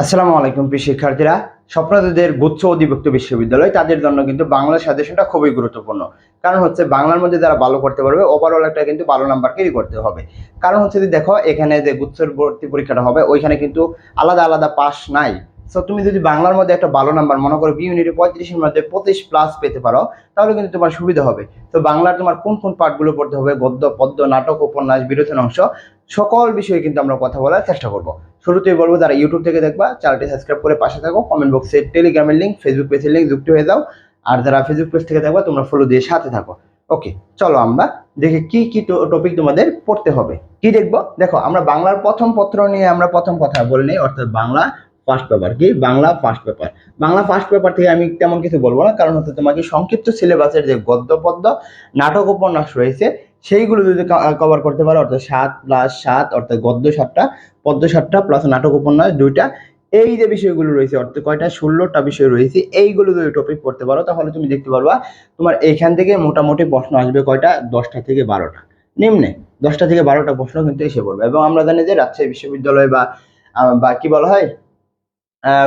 আসসালামু আলাইকুম, প্রিয় শিক্ষার্থীরা। স্বপ্নদের গুচ্ছ অধিভুক্ত বিশ্ববিদ্যালয়, তাদের জন্য কিন্তু বাংলা সাজেশনটা খুবই গুরুত্বপূর্ণ। কারণ হচ্ছে, বাংলার মধ্যে যারা ভালো করতে পারবে ওভারঅল একটা কিন্তু ভালো নাম্বার ক্যারি করতে হবে। কারণ হচ্ছে যে দেখো, এখানে যে গুচ্ছের ভর্তি পরীক্ষাটা হবে, ওইখানে কিন্তু আলাদা আলাদা পাস নাই। সো তুমি যদি বাংলার মধ্যে একটা ভালো নাম্বার, মনে করো বি ইউনিটে পঁয়ত্রিশের মধ্যে পঁচিশ প্লাস পেতে পারো, তাহলে কিন্তু তোমার সুবিধা হবে। তো বাংলার তোমার কোন কোন পার্টগুলো পড়তে হবে, গদ্য, পদ্য, নাটক, উপন্যাস বিরোধন অংশ সকল বিষয়ে কিন্তু আমরা কথা বলার চেষ্টা করব। শুরুতেই বলব, যারা ইউটিউব থেকে দেখবা, চ্যানেলটি সাবস্ক্রাইব করে পাশে থাকো কমেন্ট বক্সে টেলিগ্রামের লিঙ্ক ফেসবুক পেজের লিঙ্ক যুক্ত হয়ে যাও। আর যারা ফেসবুক পেজ থেকে দেখবা, তোমরা ফলো দিয়ে সাথে থাকো। ওকে চলো আমরা দেখি কি কি টপিক তোমাদের পড়তে হবে। কি দেখব? দেখো, আমরা বাংলার প্রথম পত্র নিয়ে আমরা প্রথম কথা বলে নিই অর্থাৎ বাংলা ফার্স্ট পেপার কি? Bangla first paper Bangla first paper থেকে আমি তেমন কিছু বলব না, কারণ হচ্ছে তোমাকে সংক্ষিপ্ত সিলেবাসের যে গদ্য পদ্য নাটক উপন্যাস রয়েছে সেইগুলো যদি কভার করতে পারো, অর্থাৎ সাত প্লাস সাত, অর্থাৎ গদ্য সাতটা, পদ্য সাতটা প্লাস নাটক উপন্যাস দুইটা, এই যে বিষয়গুলো রয়েছে, অর্থাৎ কয়টা, ষোলোটা বিষয় রয়েছে, এইগুলো যদি টপিক পড়তে পারো, তাহলে তুমি দেখতে পারবা তোমার এইখান থেকে মোটামুটি প্রশ্ন আসবে কয়টা? দশটা থেকে বারোটা। নিম্নে দশটা থেকে বারোটা প্রশ্ন কিন্তু এসে পড়বে। এবং আমরা জানি যে রাজশাহী বিশ্ববিদ্যালয় বা বা কি বলা হয়?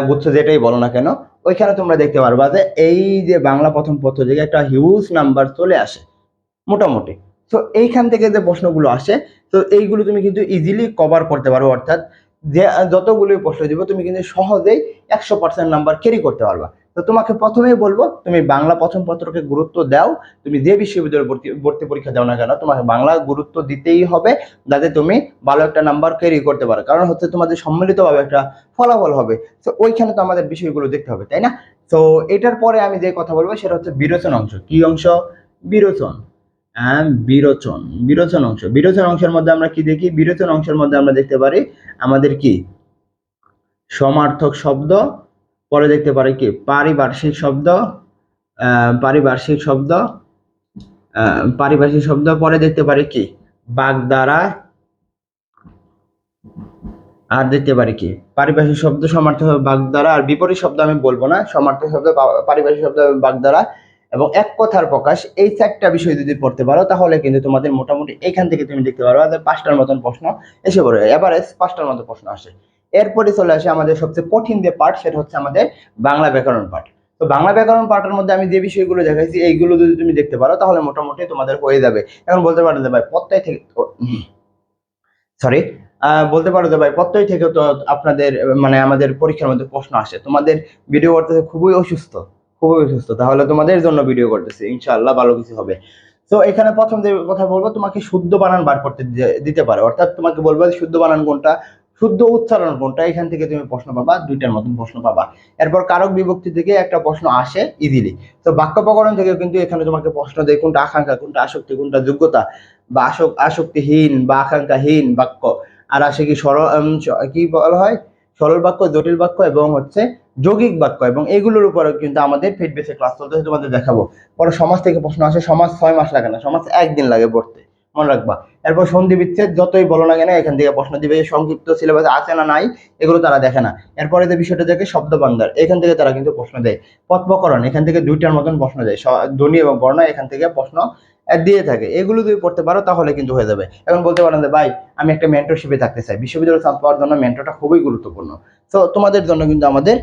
গুচ্ছ যেটাই বলো না কেন, ওইখানে তোমরা দেখতে পারবা যে এই যে বাংলা প্রথম পত্র থেকে একটা হিউজ নাম্বার চলে আসে, মোটামুটি। তো এইখান থেকে যে প্রশ্নগুলো আসে, তো এইগুলো তুমি কিন্তু ইজিলি কভার করতে পারো, অর্থাৎ যে যতগুলোই প্রশ্ন দিব, তুমি কিন্তু সহজেই একশো পার্সেন্ট নাম্বার ক্যারি করতে পারবা। তো তোমাকে প্রথমেই বলব, তুমি বাংলা প্রথম পত্রকে গুরুত্ব দাও, তুমি যে বিশ্ববিদ্যালয়ে ভর্তি ভর্তি পরীক্ষা দাও না কেন, তোমাকে বাংলা গুরুত্ব দিতেই হবে, যাতে তুমি ভালো একটা নাম্বার ক্যারি করতে পারো। কারণ হচ্ছে তোমাদের সম্মিলিতভাবে একটা ফলাফল হবে। তো ওইখানে তো আমাদের বিষয়গুলো দেখতে হবে, তাই না? তো এটার পরে আমি যে কথা বলব, সেটা হচ্ছে বিরোচন অংশ। কি অংশ? বিরোচন। বিরোচন বিরোচন অংশ। বিরোচন অংশের মধ্যে আমরা কি দেখি? বিরোচন অংশের মধ্যে আমরা দেখতে পারি আমাদের কি? সমার্থক শব্দ, পরে দেখতে পারি কি? পারিপার্শ্বিক শব্দ পারিপার্শ্বিক শব্দ পারিপার্শ্বিক শব্দ, পরে দেখতে পারি কি? বাগধারা, আর দেখতে পারি কি? পারিপার্শ্বিক শব্দ সমার্থক হবে বাগধারা, আর বিপরীত শব্দ আমি বলব না। সমার্থক শব্দ পারিপার্শ্বিক শব্দ হবে বাগধারা এবং এক কথার প্রকাশ, এই চারটা বিষয় যদি পড়তে পারো, তাহলে কিন্তু তোমাদের মোটামুটি এখান থেকে তুমি দেখতে পারো। পাঁচটার মতন প্রশ্ন এসে পড়ে। এভারেজ পাঁচটার মতো প্রশ্ন আসে। এরপরে চলে আসে আমাদের সবচেয়ে কঠিন যে পার্ট সেটা হচ্ছে আমাদের বাংলা ব্যাকরণ পাঠ তো বাংলা ব্যাকরণ পাঠের মধ্যে আমি যে বিষয়গুলো দেখাইছি, এইগুলো যদি তুমি দেখতে পারো, তাহলে মোটামুটি তোমাদের হয়ে যাবে। এখন বলতে পারো যে ভাই প্রত্যয় থেকে সরি বলতে পারো যে ভাই প্রত্যয় থেকে তো আপনাদের মানে আমাদের পরীক্ষার মধ্যে প্রশ্ন আসে। তোমাদের ভিডিও করতেছে খুবই অসুস্থ। খুবই অসুস্থ তাহলে তোমাদের জন্য ভিডিও করতেছি। ইনশাআল্লাহ ভালো কিছু হবে। তো এখানে প্রথম যে কথা বলব, তোমাকে শুদ্ধ বানান বার করতে দিতে পারে। অর্থাৎ তোমাকে বলব শুদ্ধ বানান কোনটা? শুদ্ধ উচ্চারণ কোনটা? এখান থেকে তুমি প্রশ্ন পাবা, দুইটার মতন প্রশ্ন পাবা। এরপর কারক বিভক্তি থেকে একটা প্রশ্ন আসে ইজিলি তো বাক্য প্রকরণ থেকে কিন্তু এখানে তোমাকে প্রশ্ন দেয়, কোনটা আকাঙ্ক্ষা, কোনটা আসক্তি, কোনটা যোগ্যতা? বা আসক, আসক্তিহীন বা আকাঙ্ক্ষাহীন বাক্য। আর আসে কি সরল কি বলা হয়? সরল বাক্য, জটিল বাক্য এবং হচ্ছে যৌগিক বাক্য এবং এগুলোর উপরে কিন্তু আমাদের ফিট বেসে ক্লাস চলতেছে, তোমাদের দেখাবো। পরে সমাজ থেকে প্রশ্ন আসে, সমাজ ছয় মাস লাগে না, সমাজ একদিন লাগে পড়তে। মনে রাখবা। এরপর সন্ধি বিচ্ছেদ, যতই বলো না কেন, এখান থেকে প্রশ্ন দিবে সংক্ষিপ্ত সিলেবাস আছে না নাই, এগুলো তারা দেখে না। এরপরে যে বিষয়টা দেখে শব্দ ভান্ডার এখান থেকে তারা কিন্তু প্রশ্ন দেয়। পথপ্রকরণ এখান থেকে দুইটার মতন প্রশ্ন দেয়। ধ্বনি এবং বর্ণ, এখান থেকে প্রশ্ন দিয়ে থাকে। এগুলো যদি পড়তে পারো তাহলে কিন্তু হয়ে যাবে। এখন বলতে পারেন যে, ভাই, আমি একটা মেন্টরশিপে থাকতে চাই। বিশ্ববিদ্যালয় চান্স পাওয়ার জন্য মেন্টরটা খুবই গুরুত্বপূর্ণ। তো তোমাদের জন্য কিন্তু আমাদের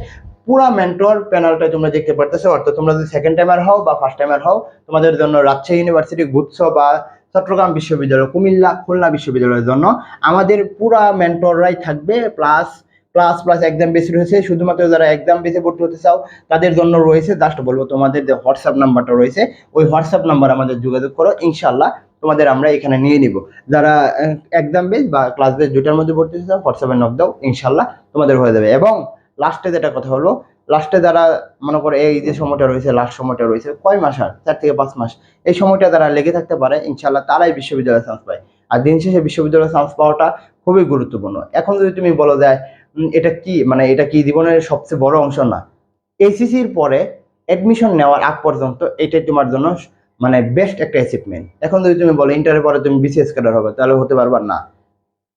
পুরা মেন্টর প্যানেলটাই তোমরা দেখতে পারতেছো। অর্থাৎ তোমরা যদি সেকেন্ড টাইমার হও বা ফার্স্ট টাইমার হও, তোমাদের জন্য রাজশাহী ইউনিভার্সিটি গুচ্ছ বা চট্টগ্রাম বিশ্ববিদ্যালয়, কুমিল্লা, খুলনা বিশ্ববিদ্যালয়ের জন্য আমাদের পুরা মেন্টররাই থাকবে। প্লাস প্লাস প্লাস এক্সাম বেসি রয়েছে। শুধুমাত্র যারা এক্সাম বেসে ভর্তি হতে চাও, তাদের জন্য রয়েছে জাস্ট বলব তোমাদের যে হোয়াটসঅ্যাপ নাম্বারটা রয়েছে, ওই হোয়াটসঅ্যাপ নাম্বার আমাদের যোগাযোগ করো ইনশাল্লাহ তোমাদের আমরা এখানে নিয়ে নিব। যারা এক্সাম বেস বা ক্লাস বেস দুইটার মধ্যে ভর্তি হতে চাও হোয়াটসঅ্যাপে নক দাও ইনশাল্লাহ তোমাদের হয়ে যাবে। এবং লাস্টে যেটা কথা হলো লাস্টে যারা মনে করো এই যে সময়টা রয়েছে লাস্ট সময়টা রয়েছে, কয় মাস আর? চার থেকে পাঁচ মাস। এই সময়টা যারা লেগে থাকতে পারে ইনশাল্লাহ তারাই বিশ্ববিদ্যালয়ে চান্স পায়। আর দিন শেষে বিশ্ববিদ্যালয়ে চান্স পাওয়াটা খুবই গুরুত্বপূর্ণ। এখন যদি তুমি বলো যায় এটা কি মানে এটা কি জীবনের সবচেয়ে বড় অংশ? না। এইচএসির পরে অ্যাডমিশন নেওয়ার আগ পর্যন্ত এটাই তোমার জন্য মানে বেস্ট একটা অ্যাচিভমেন্ট এখন যদি তুমি বলো ইন্টারের পরে তুমি বিসিএস ক্যাডার হবে, তাহলে হতে পারবা না।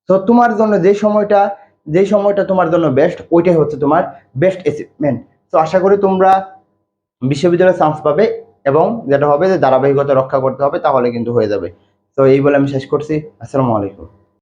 তো তোমার জন্য যে সময়টা যে সময়টা তোমার জন্য বেস্ট ওইটাই হচ্ছে তোমার বেস্ট অ্যাচিভমেন্ট তো আশা করি তোমরা বিশ্ববিদ্যালয়ে চান্স পাবে এবং যেটা হবে যে ধারাবাহিকতা রক্ষা করতে হবে, তাহলে কিন্তু হয়ে যাবে। তো এই বলে আমি শেষ করছি। আসসালামু আলাইকুম।